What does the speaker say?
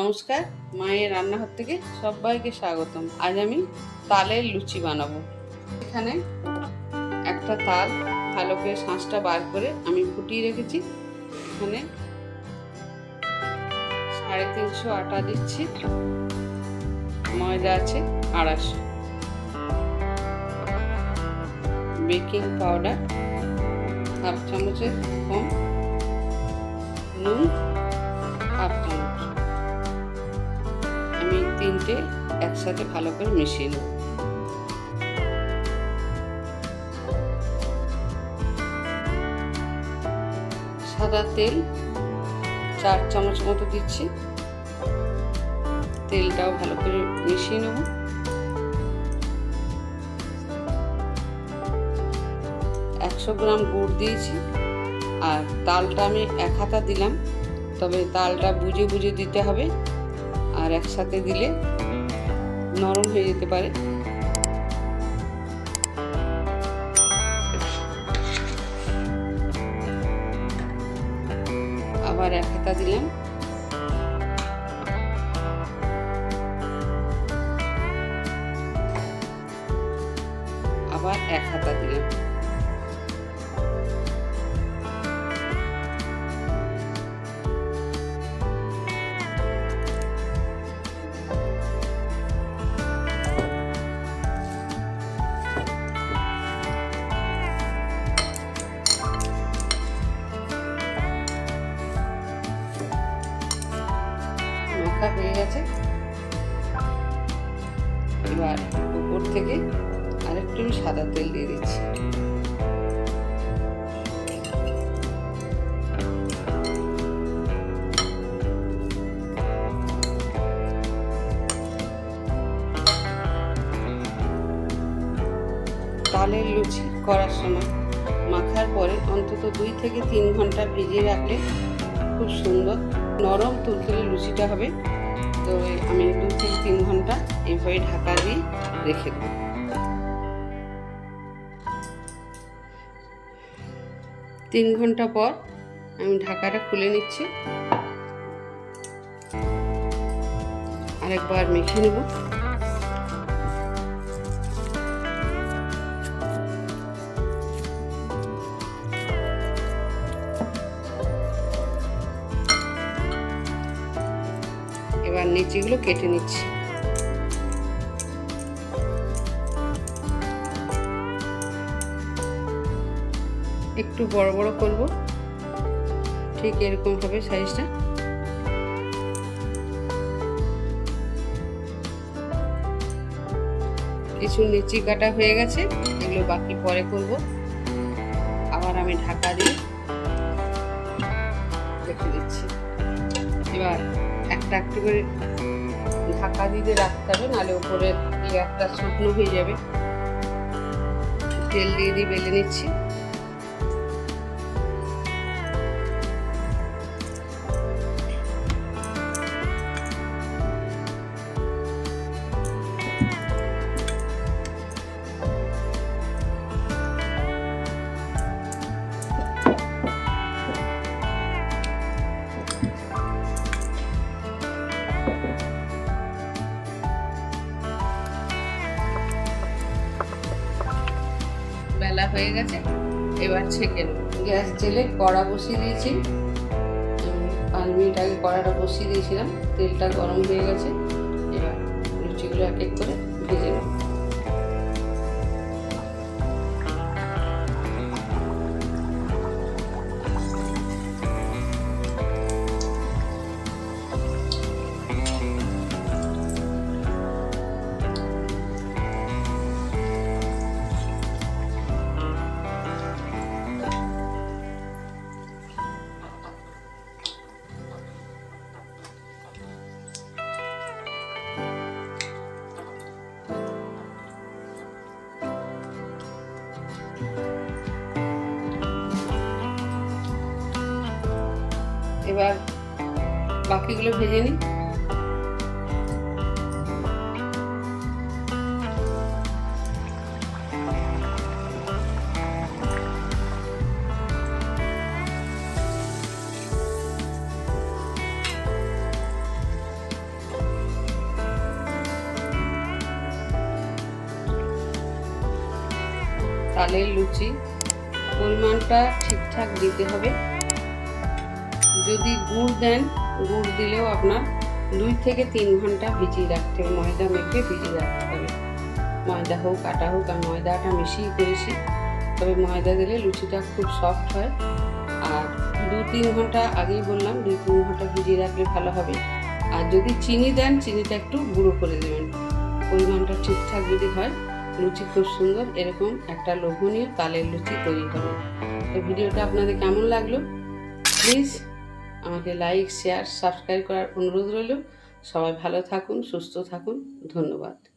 নমস্কার, মায়ের রান্নাঘর থেকে সবাইকে স্বাগতম। আজ আমি তালের লুচি বানাবো। এখানে একটা তাল ভালো করে শাঁসটা বার করে আমি ফুটিয়ে রেখেছি। এখানে সাড়ে তিনশো আটা দিচ্ছি। ময়দা আছে আড়াইশো। বেকিং পাউডার, হাফ চামচের কম নুন। তিনটে একসাথে ভালো করে মিশিয়ে নেব। সাদা তেল চার চামচ মতো দিচ্ছি। তেলটাও ভালো করে মিশিয়ে নেব। একশো গ্রাম গুড় দিয়েছি আর তালটা আমি এক হাতা দিলাম, তবে তালটা বুঝে বুঝে দিতে হবে। আর একসাথে দিলে নরম হয়ে যেতে পারে। আবার এক হাতা দিলাম। আবার এক হাতা দিলাম। মাখা হয়ে গেছে। এবার উপর থেকে আরেকটু সাদা তেল দিয়ে দিচ্ছি। তালের লুচি করার সময় মাখার পরে অন্তত দুই থেকে তিন ঘণ্টা ভিজিয়ে রাখলে খুব সুন্দর নরম তুলতুলে লুচিটা হবে। তো আমি দু থেকে তিন ঘণ্টা এইভাবে ঢাকা দিয়ে রেখে দেব। তিন ঘণ্টা পর আমি ঢাকাটা খুলে নিচ্ছি। আরেকবার মেখে নেব। এবার নিচেগুলো কেটে নিচ্ছি। একটু বড় বড় করব। ঠিক এরকম হবে সাইজটা। কিছু নিচি কাটা হয়ে গেছে, এগুলো বাকি পরে করব। আবার আমি ঢাকা দিয়ে রেখে দিচ্ছি। এবার একটা একটু করে ঢাকা দিতে রাখতে হবে, নাহলে উপরে লেয়ারটা শুকনো হয়ে যাবে। তেল দিয়ে দিয়ে বেলে নিচ্ছি। বেলা হয়ে গেছে, এবার ছেঁকে নেব। গ্যাস জেলে কড়া বসিয়ে দিয়েছি। পাঁচ মিনিট আগে কড়াটা বসিয়ে দিয়েছিলাম, তেলটা গরম হয়ে গেছে। এবার লুচিগুলো এক এক করে ভেজে নেব। এবার বাকিগুলো ভেজে নিই। তালের লুচি পরিমাণটা ঠিকঠাক দিতে হবে। যদি গুড় দেন, গুড় দিলেও আপনার দুই থেকে তিন ঘণ্টা ভিজিয়ে রাখতে হবে। ময়দা মেখে ভিজিয়ে রাখতে হবে। ময়দা হোক, আটা হোক আমি ময়দাটা মিশিয়ে করেছি। তবে ময়দা দিলে লুচিটা খুব সফট হয়। আর দু তিন ঘণ্টা আগেই বললাম, দুই তিন ঘণ্টা ভিজিয়ে রাখলে ভালো হবে। আর যদি চিনি দেন, চিনিটা একটু গুঁড়ো করে দেবেন। পরিমাণটা ঠিকঠাক যদি হয়, লুচি খুব সুন্দর, এরকম একটা লোভনীয় তালের লুচি তৈরি হবে তো ভিডিওটা আপনাদের কেমন লাগল? প্লিজ আমাকে লাইক শেয়ার সাবস্ক্রাইব করার অনুরোধ রইল। সবাই ভালো থাকুন সুস্থ থাকুন। ধন্যবাদ।